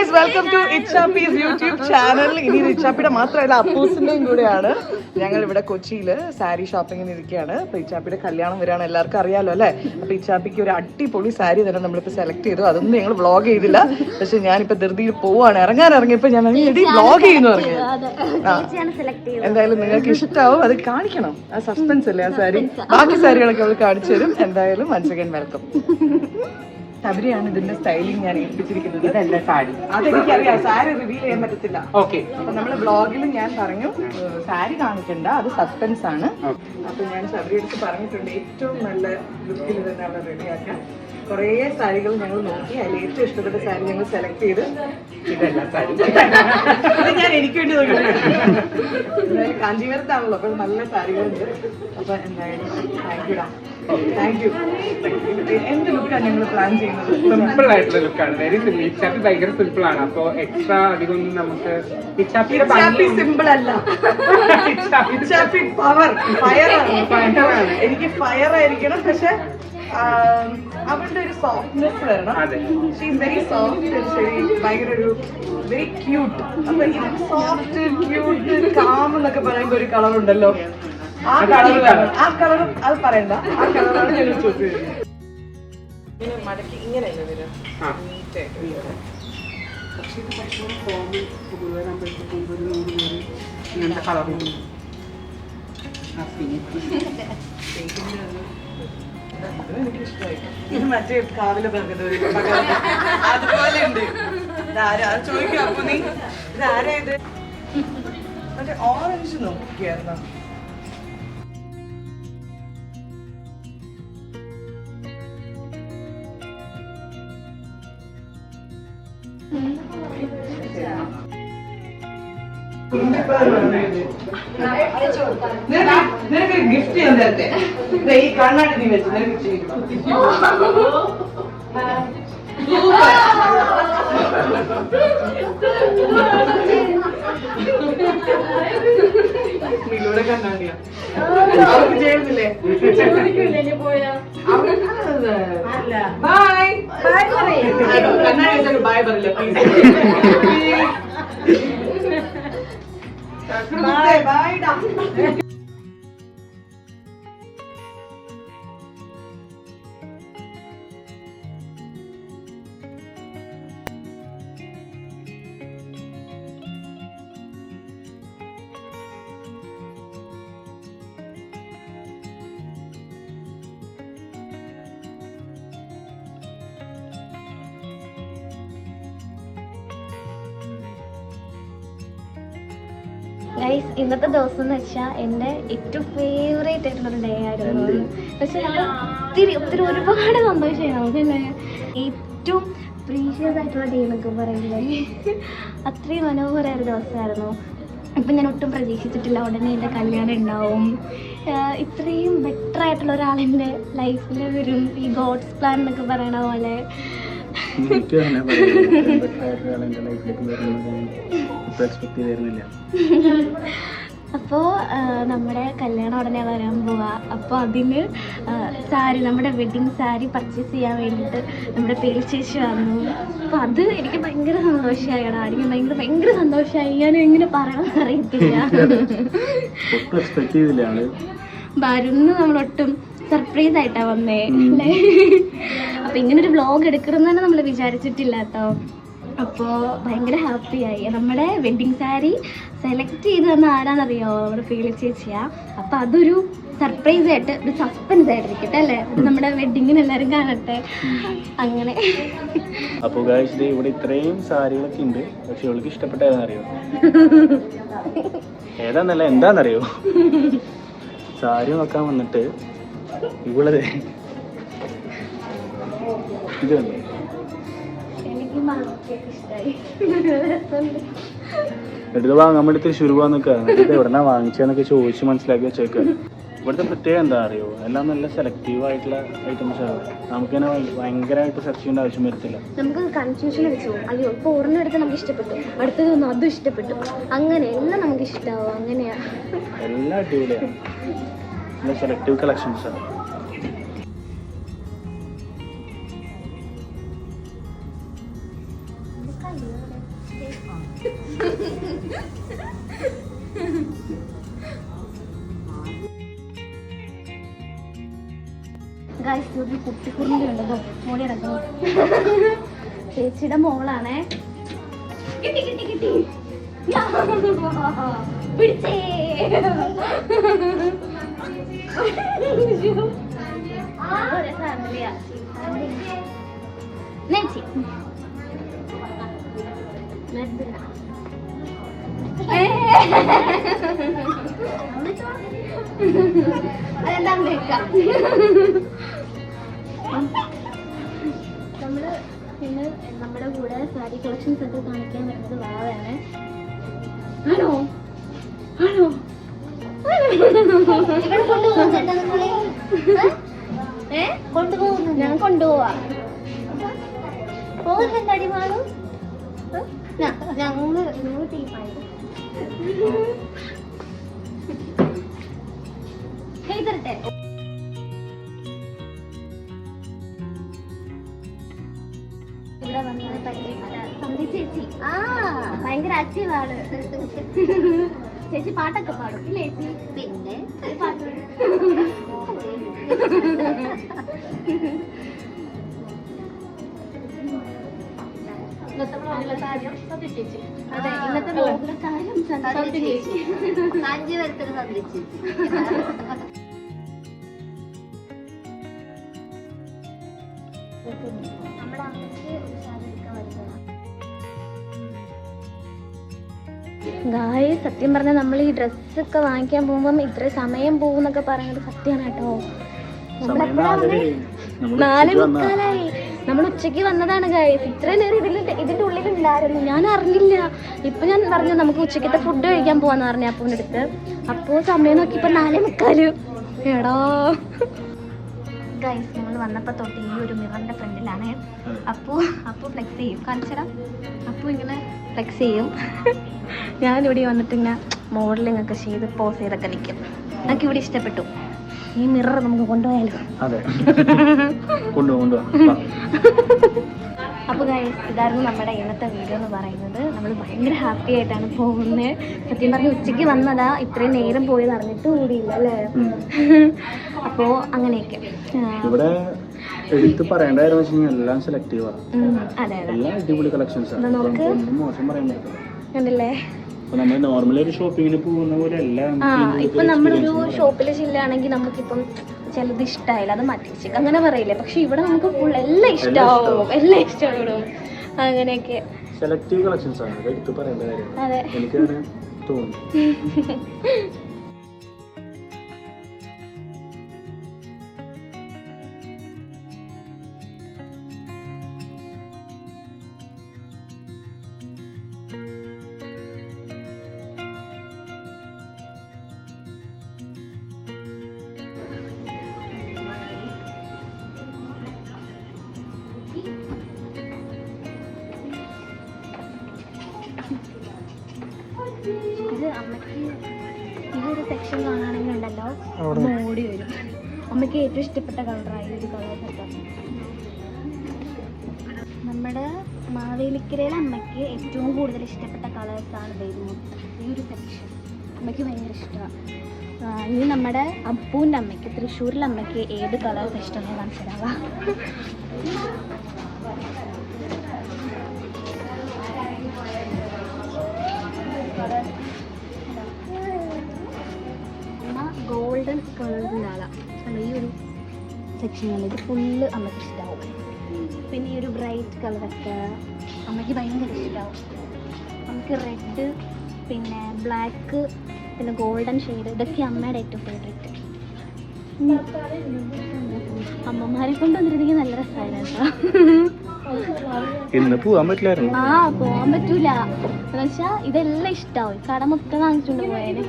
Guys welcome to ഇച്ചാപ്പീസ് YouTube channel ഇനി ഇച്ചാപ്പിയുടെ മാത്രമല്ല അപ്പൂസിന്റെയും കൂടെയാണ്. ഞങ്ങൾ ഇവിടെ കൊച്ചിയിൽ സാരി ഷോപ്പിങ്ങിന് ഇരിക്കുകയാണ്. അപ്പൊ ഇച്ചാപ്പിയുടെ കല്യാണം വരികയാണ് എല്ലാവർക്കും അറിയാലോ അല്ലേ? അപ്പൊ ഇച്ചാപ്പിക്ക് ഒരു അടിപൊളി സാരി തന്നെ നമ്മളിപ്പോ സെലക്ട് ചെയ്തു. അതൊന്നും ഞങ്ങൾ വ്ളോഗ് ചെയ്തില്ല. പക്ഷെ ഞാനിപ്പോ ധൃതിയിൽ പോവാണ്. ഇറങ്ങാൻ ഇറങ്ങിയപ്പോ ഞാൻ എടി വ്ളോഗ് ചെയ്യുന്നു ആ. എന്തായാലും നിങ്ങൾക്ക് ഇഷ്ടാവും. അത് കാണിക്കണം. ആ സസ്പെൻസ് അല്ലേ ആ സാരി? ബാക്കി സാരികളൊക്കെ അവൾ കാണിച്ചു തരും. എന്തായാലും വൺസ് അഗൈൻ വെൽക്കം ശബരിയാണ് ഇതിന്റെ സ്റ്റൈലിംഗ് ഞാൻ ഏൽപ്പിച്ചിരിക്കുന്നത്. ഇതല്ല സാരി? അതെനിക്കറിയാം സാരി റിവീൽ ചെയ്യാൻ പറ്റത്തില്ല. ഓക്കെ അപ്പൊ നമ്മൾ ബ്ലോഗിൽ ഞാൻ പറഞ്ഞു സാരി കാണിക്കണ്ട അത് സസ്പെൻസ് ആണ്. അപ്പൊ ഞാൻ ശബരി എടുത്ത് പറഞ്ഞിട്ടുണ്ട് ഏറ്റവും നല്ല ലുക്കിൽ തന്നെ അവിടെ റെഡിയാക്കാൻ കുറേ സാരികൾ ഞങ്ങൾ നോക്കി അതിൽ ഏറ്റവും ഇഷ്ടപ്പെട്ട സാരി ഞങ്ങൾ സെലക്ട് ചെയ്ത്. ഇതല്ല സാരി? ഞാൻ എനിക്ക് വേണ്ടി നോക്കിയിട്ടുണ്ട് കാഞ്ചീപുരത്താണല്ലോ അപ്പോൾ നല്ല സാരികളുണ്ട്. അപ്പൊ എന്തായാലും താങ്ക് യുടാ താങ്ക് യു എന്ത് ലുക്കാണ് ഞങ്ങൾ പ്ലാൻ ചെയ്യുന്നത്? സിമ്പിൾ ആയിട്ടുള്ള ലുക്കാണ് വെരി സിമ്പിൾ ഇച്ചാപ്പി ഭയങ്കര സിമ്പിൾ ആണ്. അപ്പോ എക്സ്ട്രാ അധികം നമുക്ക് ഇച്ചാപ്പിയുടെ ഇച്ചാപ്പി ഭംഗി സിമ്പിൾ അല്ല. ഇച്ചാപ്പി ഇച്ചാപ്പി പവർ ഫയർ Fire ആണ്. എനിക്ക് ഫയർ ആയിരിക്കണം. പക്ഷെ അവളുടെ ഒരു സോഫ്റ്റ്നെസ് വരണം അതെ. ഷീസ് വെരി സോഫ്റ്റ് ശരി ഭയങ്കര ഒരു വെരി ക്യൂട്ട് അപ്പൊ സോഫ്റ്റ് ക്യൂട്ട് കാം എന്നൊക്കെ പറയുമ്പോ ഒരു കളർ ഉണ്ടല്ലോ. ആ കളർ. ആ കളർ അത് പറയണ്ട. ആ കളറാണ് ഞാൻ ചൂസ് ചെയ്തത് മടക്കി ഇങ്ങനെയല്ലേ വരും ആ. നീറ്റായിട്ട് പക്ഷേ ഇത് കുറച്ചുകൂടി ഫോമിൽ കൊണ്ടുവരാകുമ്പോഴത്തേക്കും ഒരു നൂറ് നൂറ് ഇങ്ങനത്തെ കളറും. ഇത് മറ്റേ കാവിലെ ഭഗത് അതുപോലെ ഉണ്ട്. ഇതാരാ? ചോദിക്കും ചോദിക്കാം അപ്പൊ നീ. ഇതാരാ ഇത്? മറ്റേ ഓറഞ്ച് നോക്കിയായിരുന്നോ? നിനക്ക് ഗിഫ്റ്റ് ചെയ്യാൻ തരട്ടെ. ദേ ഈ കണ്ണാടി നീ വെച്ച് നിനക്ക് ഇതിലൂടെ കണ്ണാടിയാ. അവർക്ക് ചെയ്യുന്നില്ലേ ബൈ ബൈ കണ്ണാടി വെച്ചാൽ ബൈ പറയില്ല ഗൈസ് ഇന്നത്തെ ദിവസം എന്ന് വെച്ചാൽ എന്റെ ഏറ്റവും ഫേവറേറ്റ് ആയിട്ടുള്ള ഡേ ആയിരുന്നു. പക്ഷെ നമ്മൾ ഒത്തിരി ഒത്തിരി ഒരുപാട് സന്തോഷമായി. നമുക്കല്ലേ ഏറ്റവും പ്രീഷ്യസ് ആയിട്ടുള്ള ഡേ എന്നൊക്കെ പറയുന്നത് അത്രയും മനോഹരമായ ഒരു ദിവസമായിരുന്നു. ഇപ്പം ഞാൻ ഒട്ടും പ്രതീക്ഷിച്ചിട്ടില്ല. ഉടനെ എന്റെ കല്യാണം ഉണ്ടാവും. ഇത്രയും ബെറ്റർ ആയിട്ടുള്ള ഒരാൾ എന്റെ ലൈഫിൽ വരും. ഈ ഗോഡ്സ് പ്ലാൻ എന്നൊക്കെ പറയണ പോലെ. എനിക്ക് അങ്ങനെ പറയാം എന്റെ ലൈഫിലേക്ക് വരുന്നത്? ഇപ്പോൾ എക്സ്പെക്ട് ചെയ്തിരുന്നില്ല അപ്പോൾ നമ്മുടെ കല്യാണം ഉടനെ വരാൻ പോവാ. അപ്പോൾ അതിന് സാരി നമ്മുടെ വെഡിങ് സാരി പർച്ചേസ് ചെയ്യാൻ വേണ്ടിയിട്ട് നമ്മുടെ പേര് ചേച്ചി വന്നു. അപ്പോൾ അത് എനിക്ക് ഭയങ്കര സന്തോഷമായിടാ എനിക്ക് ഭയങ്കര ഭയങ്കര സന്തോഷമായി ഞാൻ എങ്ങനെ പറയണമെന്ന് അറിയത്തില്ല. എക്സ്പെക്ട് ചെയ്തില്ല വരുന്ന് നമ്മളൊട്ടും സർപ്രൈസ് ആയിട്ടാ വന്നേ. അല്ലേ? അപ്പോൾ ഒരു വ്ലോഗ് എടുക്കണം തന്നെ നമ്മൾ വിചാരിച്ചിട്ടില്ല കേട്ടോ. അപ്പോൾ ഭയങ്കര ആയി. നമ്മുടെ വെഡ്ഡിങ് സാരി സെലക്ട് ചെയ്ത് തന്ന ആരാന്നറിയോ നമ്മുടെ ഫീലി ചേച്ചിയാ? അപ്പോൾ അതൊരു സർപ്രൈസ് ആയിട്ട് ഒരു സസ്പെൻസ് ആയിട്ടിരിക്കട്ടെ അല്ലേ? നമ്മുടെ വെഡിങ്ങിന് എല്ലാവരും കാണട്ടെ. അങ്ങനെ. അപ്പോൾ ഇവിടെ ഇത്രയും സാരികളൊക്കെ ഉണ്ട്. പക്ഷെ ഇവൾക്ക് ഇഷ്ടപ്പെട്ട ഏതാന്നല്ല എന്താണെന്നറിയോ സാരി നോക്കാൻ വന്നിട്ട് ഇവളത് ഇത് കണ്ടോ? എടുത്ത് വാങ്ങാൻ വേണ്ടി തൃശ്ശൂർ പോകാൻ നിൽക്കുക എന്നിട്ട് എവിടെന്നാ വാങ്ങിച്ചതെന്നൊക്കെ ചോദിച്ച് മനസ്സിലാക്കി വെച്ചേക്കുക ഇവിടുത്തെ പ്രത്യേകം എന്താ അറിയോ? എല്ലാം നല്ല സെലക്റ്റീവ് ആയിട്ടുള്ള ഐറ്റംസ് ആണ്. നമുക്ക് തന്നെ ഭയങ്കരമായിട്ട് സെർച്ച് ചെയ്യേണ്ട ആവശ്യം വരത്തില്ല. നമുക്ക് കൺഫ്യൂഷൻ വെച്ച് അയ്യോ ഇപ്പോൾ ഒരെണ്ണം എടുത്ത് നമുക്ക് ഇഷ്ടപ്പെട്ടു. അടുത്തത് ഒന്ന് അതും ഇഷ്ടപ്പെട്ടു. അങ്ങനെ എല്ലാം നമുക്ക് ഇഷ്ടമാവും അങ്ങനെയാ. എല്ലാം അടിപൊളിയാണ് നല്ല സെലക്റ്റീവ് കളക്ഷൻസ് ആണ്. ഗായ്സ് ഒരു കുട്ടിക്കുറുമ്പി ഉണ്ടോ മോളി ഇറങ്ങും ചേച്ചിയുടെ മോളാണേ. കിട്ടി കിട്ടി കിട്ടി. യാ. പിടിച്ചേ. ഒരു ഫാമിലിയാ നെച്ചി. അതെന്താ വെക്കാം നമ്മൾ പിന്നെ നമ്മുടെ കൂടെ സാരി കളക്ഷൻസ് ഒക്കെ കാണിക്കാൻ വരുന്നത് വാവയാണ് ആണോ ആണോ ഞാൻ കൊണ്ടുപോവാ പോകുന്നുണ്ട് അടിമാളും ഞങ്ങൾ ടീമായി ചെയ്തിട്ടെ ഇവിടെ വന്നത് സന്ധി ചേച്ചി ആ ഭയങ്കര ആക്റ്റീവ് ആണ് ചേച്ചി പാട്ടൊക്കെ പാടും. ഇല്ലേ ചേച്ചി? പിന്നെ? പാട്ട്. അതെ ഇന്നത്തെ ബ്ലോഗിലെ കാര്യം സന്ധി ചേച്ചി. കാഞ്ചീപുരത്തിൽ സന്ധി ചേച്ചി. നമ്മുടെ അമ്മയ്ക്ക് ഉഷാറൊക്കെ വരുന്നതാണ് ഗായ് സത്യം പറഞ്ഞാൽ നമ്മൾ ഈ ഡ്രസ്സൊക്കെ വാങ്ങിക്കാൻ പോകുമ്പം ഇത്ര സമയം പോകുന്നൊക്കെ പറയുന്നത് സത്യമാണ് കേട്ടോ. നാല്. മുക്കാലായി. നമ്മൾ ഉച്ചയ്ക്ക് വന്നതാണ് ഗായസ് ഇത്രയും നേരം ഇതിൽ ഇതിന്റെ ഉള്ളിൽ ഉണ്ടായിരുന്നു ഞാൻ അറിഞ്ഞില്ല. ഇപ്പം ഞാൻ പറഞ്ഞു നമുക്ക് ഉച്ചക്കത്തെ ഫുഡ് കഴിക്കാൻ പോകാമെന്ന് പറഞ്ഞു അപ്പൂന്റെ അടുത്ത്. അപ്പോൾ സമയം നോക്കിയപ്പോൾ നാലേ മുക്കാൽ എടോ. ഗൈസ് നമ്മൾ വന്നപ്പോൾ തൊട്ട് ഈ ഒരു മിററിന്റെ ഫ്രണ്ടിലാണ്. അപ്പോൾ അപ്പോൾ അപ്പു ഫ്ലെക്സ് ചെയ്യും. കാണിച്ചടാ. അപ്പോൾ ഇങ്ങനെ ഫ്ലെക്സ് ചെയ്യും. ഞാനിവിടെ വന്നിട്ട് ഇങ്ങനെ മോഡലിംഗ് ഒക്കെ ചെയ്ത് പോസ് ചെയ്തൊക്കെ നിൽക്കും എനിക്ക് ഇവിടെ ഇഷ്ടപ്പെട്ടു. ഈ മിറർ നമുക്ക് കൊണ്ടുപോയാലോ? അതെ. കൊണ്ടുപോകാം കൊണ്ടുപോകാം അപ്പോൾ ഗൈസ് ഇതായിരുന്നു നമ്മുടെ ഇന്നത്തെ വീഡിയോ എന്ന് പറയുന്നത്. നമ്മൾ ഭയങ്കര ഹാപ്പി ആയിട്ടാണ് പോകുന്നത് സത്യം പറഞ്ഞ ഉച്ചയ്ക്ക് വന്നതാ ഇത്രയും നേരം പോയി അറിഞ്ഞിട്ട് കൂടിയില്ല അല്ലേ? അപ്പോൾ അങ്ങനെയൊക്കെ. ഇവിടെ എടുത്ത് പറയേണ്ട വെച്ച് കഴിഞ്ഞാൽ എല്ലാം സെലക്റ്റീവാ ഉം, അതെ അതെ. എല്ലാം അടിപൊളി കളക്ഷൻസ് ആണ് നമുക്ക് മോശം പറയാൻ പറ്റില്ല. കണ്ടില്ലേ? നമ്മൾ നോർമലി ഒരു ഷോപ്പിങ്ങിന് പോകുന്ന പോലെ എല്ലാം ആ ഇപ്പൊ നമ്മളൊരു ഷോപ്പിൽ ചെല്ലുകയാണെങ്കിൽ നമുക്കിപ്പം ചിലത് ഇഷ്ടമായില്ല അത് മാറ്റി വെച്ചേക്ക് അങ്ങനെ പറയില്ലേ? പക്ഷെ ഇവിടെ നമുക്ക് ഫുൾ എല്ലാം ഇഷ്ടമാവും എല്ലാം ഇഷ്ടപ്പെടും അങ്ങനെയൊക്കെ. സെലക്റ്റീവ് കളക്ഷൻസ് ആണ്. എടുത്ത് പറയേണ്ട കാര്യം. എനിക്കങ്ങനെ തോന്നി. സെക്ഷൻ കാണുകയാണെങ്കിൽ ഉണ്ടല്ലോ. ഓടി വരും. അമ്മയ്ക്ക് ഏറ്റവും ഇഷ്ടപ്പെട്ട കളറായി ഒരു കളർ നമ്മുടെ മാവേലിക്കരയിലെ അമ്മയ്ക്ക് ഏറ്റവും കൂടുതൽ ഇഷ്ടപ്പെട്ട കളേഴ്സാണ് വരുന്നത്. ഈ ഒരു സെക്ഷൻ അമ്മയ്ക്ക് ഭയങ്കര ഇഷ്ടമാണ്. ഇനി നമ്മുടെ അപ്പൂന്റെ അമ്മയ്ക്ക് തൃശ്ശൂരിലെ അമ്മയ്ക്ക് ഏത് കളേഴ്സ് ഇഷ്ടമെന്ന് കാണിച്ചിടാവാ കളേഴ്സിന്റെ ആളാണ് കണ്ടോ ഈ ഒരു സെക്ഷനിൽ ഇത് ഫുള്ള് അമ്മയ്ക്ക് ഇഷ്ടമാവും പിന്നെ ഈ ഒരു ബ്രൈറ്റ് കളറൊക്കെ അമ്മയ്ക്ക് ഭയങ്കര ഇഷ്ടമാവും നമുക്ക് റെഡ് പിന്നെ ബ്ലാക്ക് പിന്നെ ഗോൾഡൻ ഷെയ്ഡ് ഇതൊക്കെ അമ്മയുടെ ഏറ്റവും ഫേവറേറ്റ് അമ്മമാരെ കൊണ്ട് വന്നിരുന്നെങ്കിൽ നല്ല രസമായിരുന്നു. കേട്ടോ ഇന്ന് പോകാൻ പറ്റില്ലായിരുന്നു? ആ പോവാൻ പറ്റൂല. എന്നുവെച്ചാ ഇതെല്ലാം ഇഷ്ടാവും. കട മൊത്തം വാങ്ങിച്ചോണ്ട് പോയേനെ.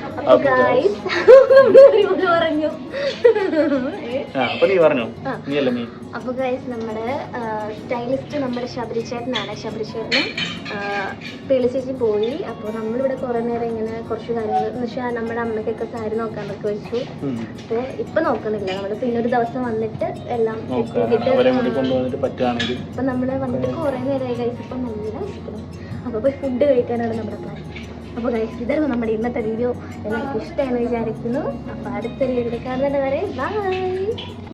അപ്പോൾ ഗൈസ് നമ്മുടെ സ്റ്റൈലിസ്റ്റ് നമ്മുടെ ശബരിചേട്ടനാണ് ശബരിച്ചേട്ടനും തെളിച്ചേച്ചി പോയി. അപ്പൊ നമ്മളിവിടെ കുറേ നേരം ഇങ്ങനെ കുറച്ച് കാര്യങ്ങൾ എന്ന് വെച്ചാൽ നമ്മുടെ അമ്മയ്ക്കൊക്കെ സാരി നോക്കാനൊക്കെ വെച്ചു. അപ്പൊ ഇപ്പൊ നോക്കുന്നില്ല. നമ്മൾ പിന്നെ ഒരു ദിവസം വന്നിട്ട് എല്ലാം അപ്പൊ നമ്മൾ അപ്പം വന്നിട്ട് കുറേ നേരമായി ഗൈസ് ഇപ്പൊ നല്ല അപ്പൊ അപ്പോൾ പോയി ഫുഡ് കഴിക്കാനാണ് നമ്മുടെ പ്ലാൻ അപ്പോൾ ഗൈസ് ഇതായിരുന്നു നമ്മുടെ ഇന്നത്തെ വീഡിയോ എല്ലാവർക്കും ഇഷ്ടമാണെന്ന് വിചാരിക്കുന്നു. അപ്പോൾ അടുത്തൊരു വീഡിയോ കാണുന്നത് വരെ ബൈ